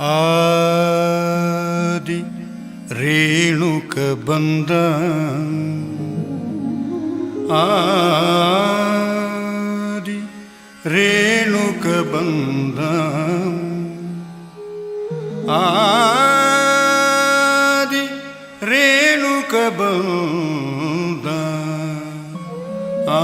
ಆದಿ ರೇಣುಕ ಬಂದ. ಆದಿ ರೇಣುಕ ಬಂದ. ಆದಿ ರೇಣುಕ ಬಂದ. ಆ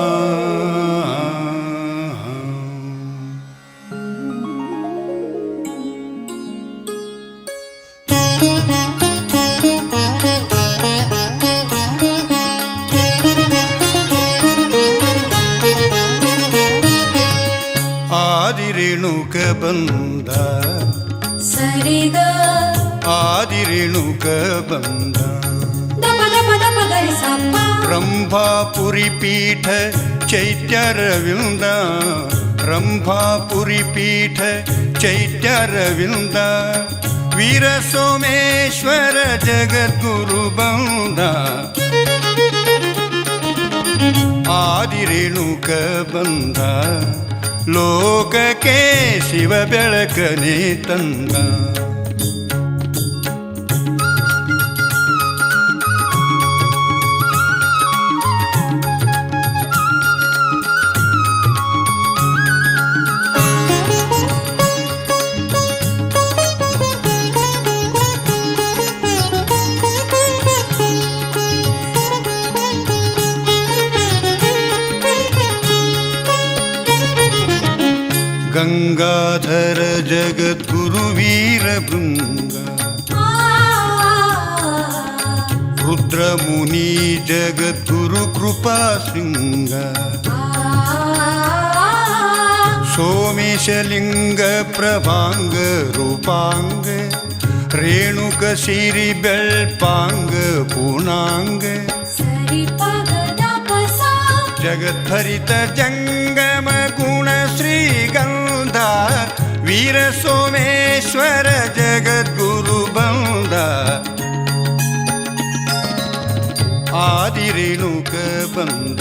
ಬಂದ ಸರಿಗ ಆದಿ ರೇಣುಕ ಬಂದ ದಪ ದಪ ದಪ ಗರಿ ಸಪ್ಪ ರಂಭಾಪುರಿ ಪೀಠ ಚೈತ್ಯರವಿಂದ ರಂಭಾಪುರಿ ಪೀಠ ಚೈತ್ಯರವಿಂದ ವೀರ ಲೋಕಕ್ಕೆ ಶಿವ ಬೆಳಕನೆ ತಂದ. रुद्रमुनि जगद्गुरु कृपा सिंह सोमेशलिङ्ग प्रभाङ्ग रूपाङ्ग रेणुक शिरिबेल्पाङ्ग पूर्णाङ्ग जगद्भरित जङ्गम गुण श्रीगन्धा वीरसोमेश्वर जगद्गु ರೇಣುಕ ಬಂದ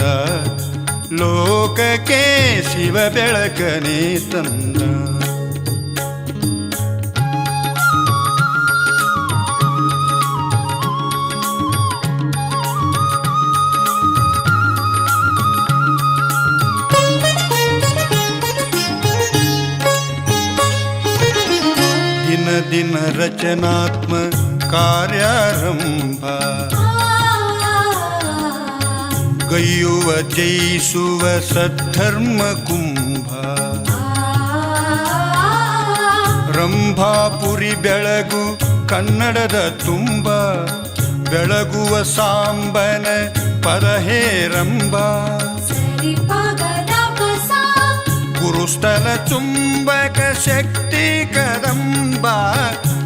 ಲೋಕಕ್ಕೆ ಶಿವ ಬೆಳಕನೆ ತಂದ ದಿನ ದಿನ ರಚನಾತ್ಮ ಕಾರ್ಯಾರಂಭ. ಗೈಯುವ ಜಯಿಸುವ ಸದ್ಧರ್ಮ ಕುಂಭ. ರಂಭಾಪುರಿ ಬೆಳಗು ಕನ್ನಡದ ತುಂಬ. ಬೆಳಗುವ ಸಾಂಬನ ಪರಹೇರಂಬ ಗುರುಸ್ಥಲ ಚುಂಬಕ ಶಕ್ತಿ ಕದಂಬ.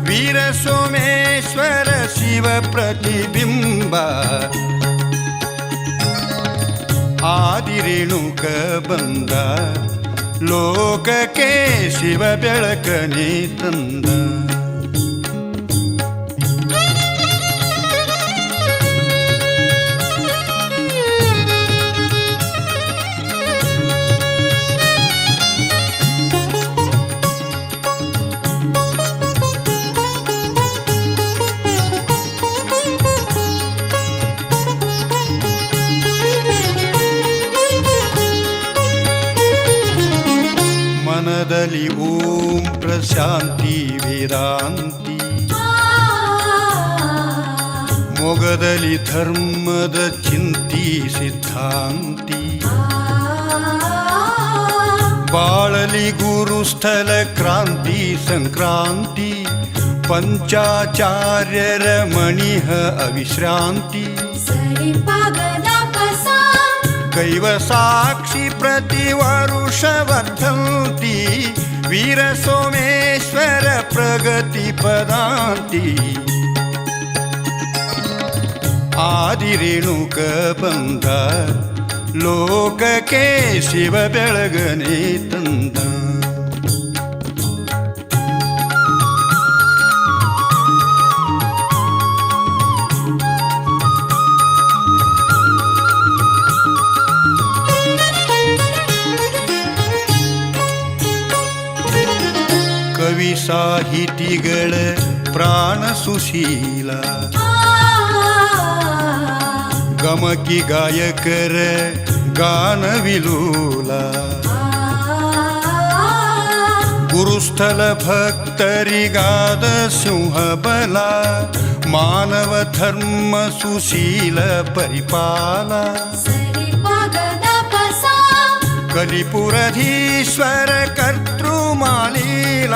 ವೀರ ಸೋಮೇಶ್ವರ ಶಿವ ಪ್ರತಿಬಿಂಬ. ಆದಿ ರೇಣುಕ ಬಂದ ಲೋಕಕ್ಕೆ ಶಿವ ಬೆಳಕನೇ ತಂದ. ಧರ್ಮದ ಚಿಂತಿ ಸಿದ್ಧಾಂತಿ ಬಾಳಲಿ ಗುರುಸ್ಥಲ ಕ್ರಾಂತಿ ಸಂಕ್ರಾಂತಿ ಪಂಚಾಚಾರ್ಯರ ಮಣಿಹ ಅವಿಶ್ರಾಂತಿ ಸರಿ ಪಗ ದಪ ಸಾ ಕೈವ ಸಾಕ್ಷಿ ಪ್ರತಿ ವರುಷ ವರ್ಧಂತಿ ವೀರ ಸೋಮೇಶ್ವರ ಪ್ರಗತಿ ಪದಾಂತಿ ಆದಿ ರೇಣುಕ ಬಂದ ಲೋಕಕ್ಕೆ ಶಿವ ಬೆಳಗನೆ ತಂದ. ಸಾಹಿತಿಗಳ ಪ್ರಾಣ ಸುಶೀಲ ಗಮಕಿ ಗಾಯಕರ ಗಾನವಿಲೂಲ ಗುರುಸ್ಥಳ ಭಕ್ತರಿಗಾದ ಸಿಂಹಬಲ ಮಾನವ ಧರ್ಮ ಸುಶೀಲ ಪರಿಪಾಲ ಸರಿ ಪಗದ ಪಸ ಕಲಿಪುರಧೀಶ್ವರ ಕರ್ತೃ ಮಾಲೀಲ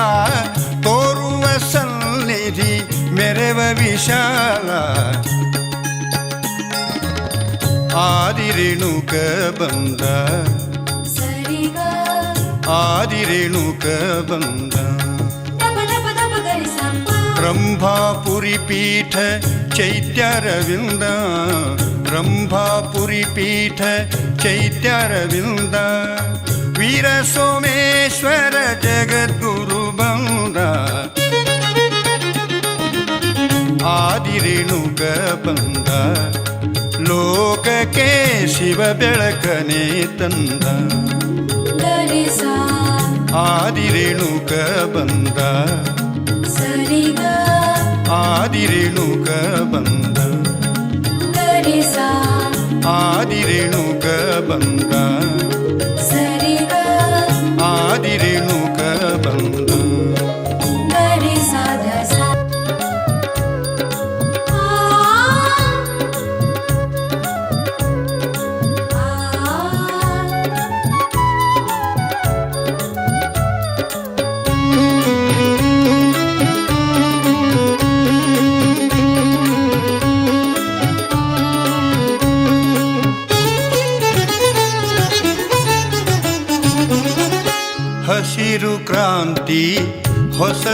ತೋರುವ ಸನ್ನಿಧಿ ಮೆರವ ವಿಶಾಲ ಆದಿರೇಣುಕ ಬಂದ ಸರಿಗ ಆದಿರೇಣುಕ ಬಂದ ದಪ ದಪ ದಪ ಗರಿ ಸಪ್ಪ ರಂಭಾಪುರಿ ಪೀಠ ಚೈತ್ಯರವಿಂದ ರಂಭಾಪುರಿ ಪೀಠ ಚೈತ್ಯರವಿಂದ ವೀರ ಸೋಮೇಶ್ವರ ಜಗದ್ಗುರು ಬಂದ ಆದಿರೇಣುಕ ಬಂದ ಲೋಕಕ್ಕೆ ಶಿವ ಬೆಳಕನೆ ತಂದ. ಆದಿರೇಣುಕ ಬಂದ. ಆದಿರೇಣುಕ ಬಂದ. ಆದಿರೇಣುಕ ಬಂದ. ಆದಿರೇಣುಕ ಬಂದ.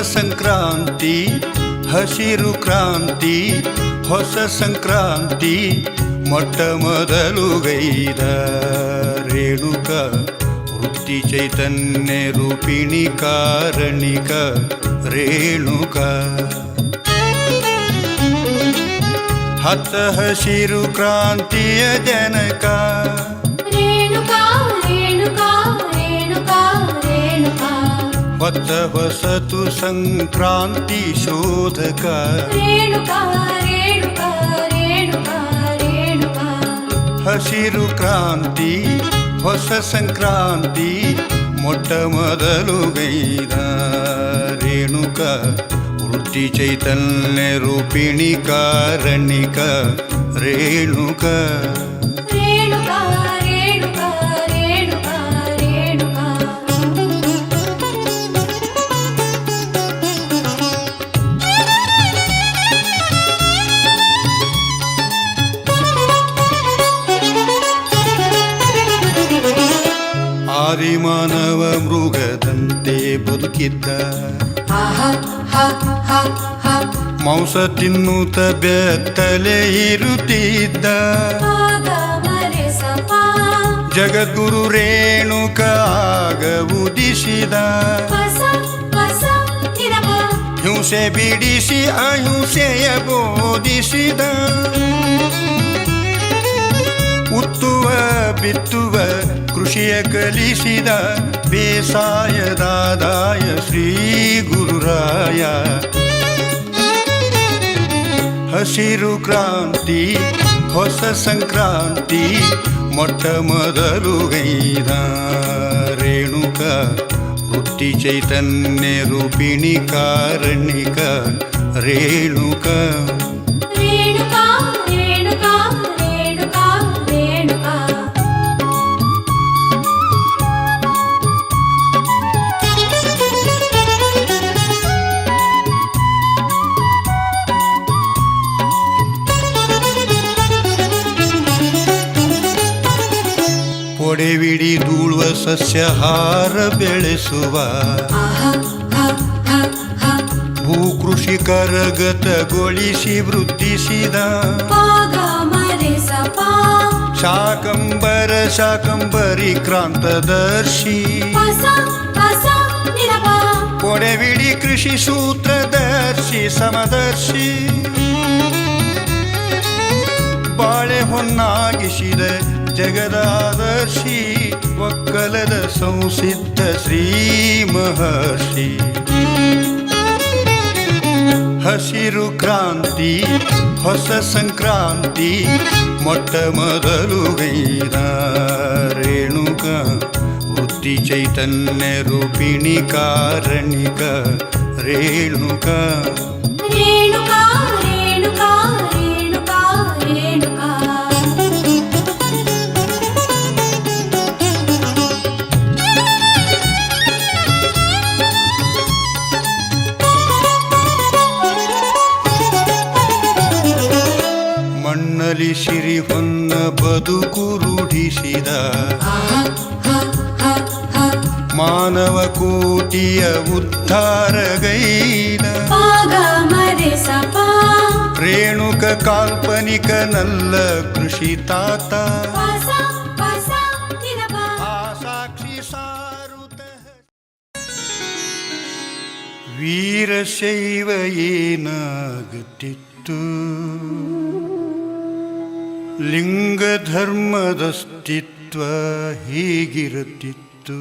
ಸಂಕ್ರಾಂತಿ, ಹಸಿರು ಕ್ರಾಂತಿ, ಹೊಸ ಸಂಕ್ರಾಂತಿ, ಮೊಟ್ಟ ಮೊದಲು ಗೈದ ರೇಣುಕ, ವೃತ್ತಿ ಚೈತನ್ಯ ರೂಪಿಣಿ ಕಾರಣಿಕ ರೇಣುಕ. ಹತ್ತ ಹಸಿರು ಕ್ರಾಂತಿಯ ಜನಕ. ರೇಣುಕಾ ರೇಣುಕಾ ರೇಣುಕಾ ರೇಣುಕಾ. ಹೊತ್ತ ಹೊಸತು ಸಂಕ್ರಾಂತಿ ಶೋಧಕ ರೇಣುಕಾ ರೇಣುಕಾ ರೇಣುಕಾ ರೇಣುಕಾ. ಹಸಿರು ಕ್ರಾಂತಿ ಹೊಸ ಸಂಕ್ರಾಂತಿ ಮೊಟ್ಟ ಮೊದಲು ಗೈದ ರೇಣುಕ. ವೃತ್ತಿ ಚೈತನ್ಯ ರೂಪಿಣಿ ಕಾರಣಿಕ ರೇಣುಕ ರೇಣುಕಾ. ಬದುಕಿದ್ದ ಮಾಂಸ ತಿನ್ನುತ್ತ ಬೆತ್ತಲೆ ಇರುತ್ತಿದ್ದ. ಜಗದ್ಗುರು ರೇಣುಕ ಆಗ ಉದಿಸಿದ. ಹಿಂಸೆ ಬಿಡಿಸಿ ಅಹಿಂಸೆಯ ಬೋಧಿಸಿದ. ಉತ್ತುವ, ಬಿತ್ತುವ, ಕೃಷಿಯ ಕಲಿಸಿದ ಬೇಸಾಯದಾದಾಯ ಶ್ರೀ ಗುರುರಾಯ. ಹಸಿರು ಕ್ರಾಂತಿ, ಹೊಸ ಸಂಕ್ರಾಂತಿ, ಮೊಟ್ಟ ಮೊದಲು ಗೈದ ರೇಣುಕ ವೃತ್ತಿ ಚೈತನ್ಯ ರೂಪಿಣಿ ಕಾರಣಿಕ ರೇಣುಕ ರೇಣುಕಾ. ಧೂಳುವ ಸಸ್ಯಹಾರ ಬೆಳೆಸುವ ಭೂಕೃಷಿಕರಗತಗೊಳಿಸಿ ವೃದ್ಧಿಸಿದ ಶಾಕಂಬರ ಶಾಕಂಬರಿ ಕ್ರಾಂತದರ್ಶಿ ಕೊಡೆವಿಡಿ ಕೃಷಿ ಸೂತ್ರದರ್ಶಿ ಸಮದರ್ಶಿ. ಬಾಳೆ ಹೊನ್ನಾಗಿಸಿದ ಜಗದಾದರ್ಶಿ. ಒಕ್ಕಲದ ಸಂಸಿದ್ಧ ಶ್ರೀ ಮಹರ್ಷಿ ಹಸಿರು ಕ್ರಾಂತಿ ಹೊಸ ಸಂಕ್ರಾಂತಿ ಮೊಟ್ಟ ಮೊದಲು ಗೈದ ರೇಣುಕ ಬುದ್ಧಿ ಚೈತನ್ಯ ರೂಪಿಣಿ ಕಾರಣಿಕ ರೇಣುಕ ರೇಣುಕಾ ಸಪ ರೇಣುಕ ಕಾಲ್ಪನಿಕ ನಲ್ಲ ಕೃಷಿ ತಾತ. ವೀರಶೈವ ಏನಾಗುತ್ತಿತ್ತು ಲಿಂಗ ಧರ್ಮದಸ್ತಿತ್ವ ಹೀಗಿರುತ್ತಿತ್ತು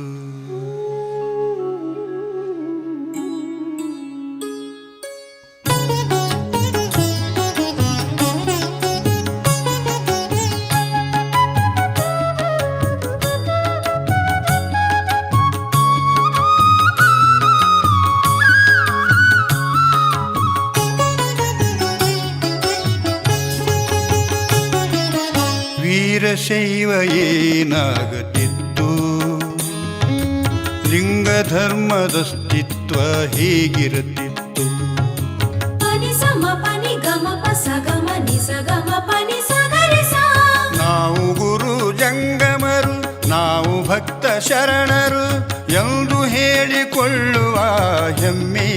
ವೀರಶೈವ ಏನಾಗುತ್ತಿತ್ತು ಲಿಂಗ ಧರ್ಮದಸ್ತಿತ್ವ ಹೇಗಿರುತ್ತಿತ್ತು ನಾವು ಗುರು ಜಂಗಮರು ನಾವು ಭಕ್ತ ಶರಣರು ಎಂದು ಹೇಳಿಕೊಳ್ಳುವ ಹೆಮ್ಮೆ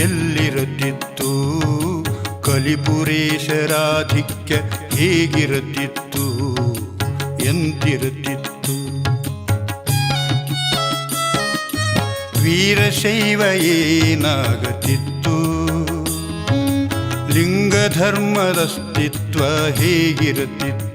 ಎಲ್ಲಿರುತ್ತಿತ್ತು ಕಲಿಪುರೇಶರಾಧಿಕ್ಯ ಹೇಗಿರುತ್ತಿತ್ತು ಎಂತಿರುತ್ತಿತ್ತು. ವೀರಶೈವ ಏನಾಗತಿತ್ತು ಲಿಂಗ ಧರ್ಮದಸ್ತಿತ್ವ ಹೇಗಿರುತ್ತಿತ್ತು.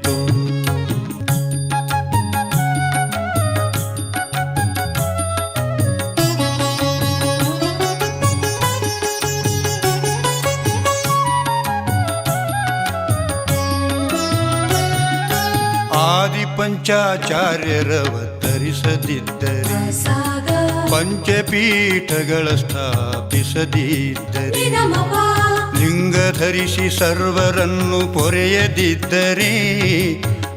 ಪಂಚಾಚಾರ್ಯರವತರಿಸದಿದ್ದರೆ ಸಾಗ ಪಂಚಪೀಠಗಳ ಸ್ಥಾಪಿಸದಿದ್ದರೆ ಲಿಂಗ ಧರಿಸಿ ಸರ್ವರನ್ನು ಪೊರೆಯದಿದ್ದರೆ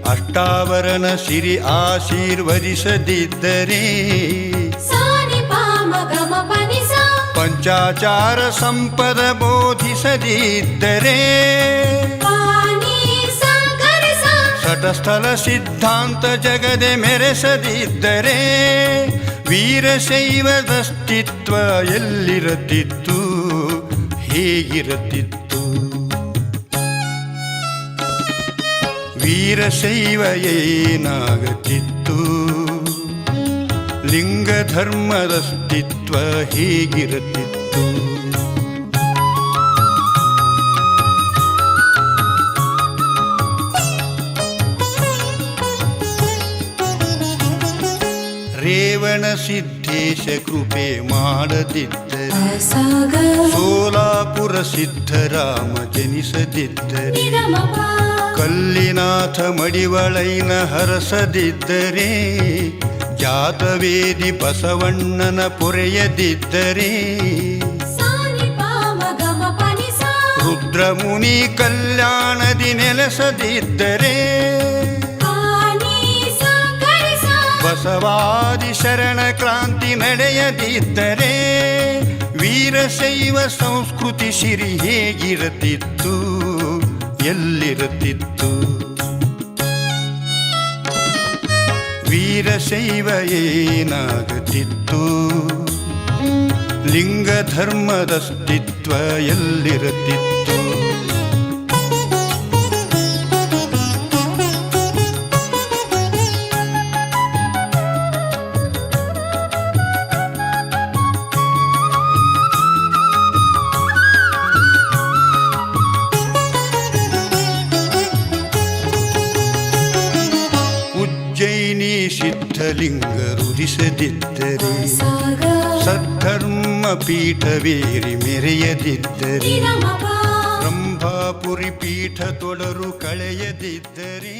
ಅಷ್ಟಾವರಣ ಸಿರಿ ಆಶೀರ್ವದಿಸದಿದ್ದರೆ ಪಂಚಾಚಾರ ಸಂಪದ ಬೋಧಿಸದಿದ್ದರೆ ಸಾ ಸಟಸ್ಥಲ ಸಿದ್ಧಾಂತ ಜಗದೆ ಮೆರೆಸದಿದ್ದರೆ ವೀರಶೈವದಸ್ತಿತ್ವ ಎಲ್ಲಿರುತ್ತಿತ್ತು? ಹೇಗಿರುತ್ತಿತ್ತು? ವೀರಶೈವ ಏನಾಗತಿತ್ತು ಲಿಂಗ ಧರ್ಮದಸ್ತಿತ್ವ ರೇವಣ ಸಿದ್ಧೇಶ ಕೃಪೆ ಮಾಡದಿದ್ದರೆ ಸೋಲಾಪುರ ಸಿದ್ಧರಾಮ ಜನಿಸದಿದ್ದರೆ ಕಲ್ಲಿನಾಥ ಮಡಿವಳೈನ ಹರಸದಿದ್ದರೆ ಜಾತವೇದಿ ಬಸವಣ್ಣನ ಪೊರೆಯದಿದ್ದರೆ ರುದ್ರಮುನಿ ಕಲ್ಯಾಣದಿ ನೆಲೆಸದಿದ್ದರೆ ಬಸವಾದಿ ಶರಣ ಕ್ರಾಂತಿ ನಡೆಯದಿದ್ದರೆ ವೀರಶೈವ ಸಂಸ್ಕೃತಿ ಸಿರಿ ಹೇಗಿರುತ್ತಿತ್ತು? ಎಲ್ಲಿರುತ್ತಿತ್ತು? ವೀರಶೈವ ಏನಾಗುತ್ತಿತ್ತು? ಲಿಂಗ ಧರ್ಮದಸ್ತಿತ್ವ ಎಲ್ಲಿರುತ್ತಿತ್ತು? ಉಜ್ಜಯಿನಿ ಸಿದ್ಧಲಿಂಗ ರುದಿಸದಿದ್ದರೆ ಸಾಗ ಸದ್ಧರ್ಮ ಪೀಠವೇರಿ ಮೆರೆಯದಿದ್ದರೆ ಬ್ರಹ್ಮಾಪುರಿ ರಂಭಾಪುರಿ ಪೀಠ ತೊಡರು ಕಳೆಯದಿದ್ದರೆ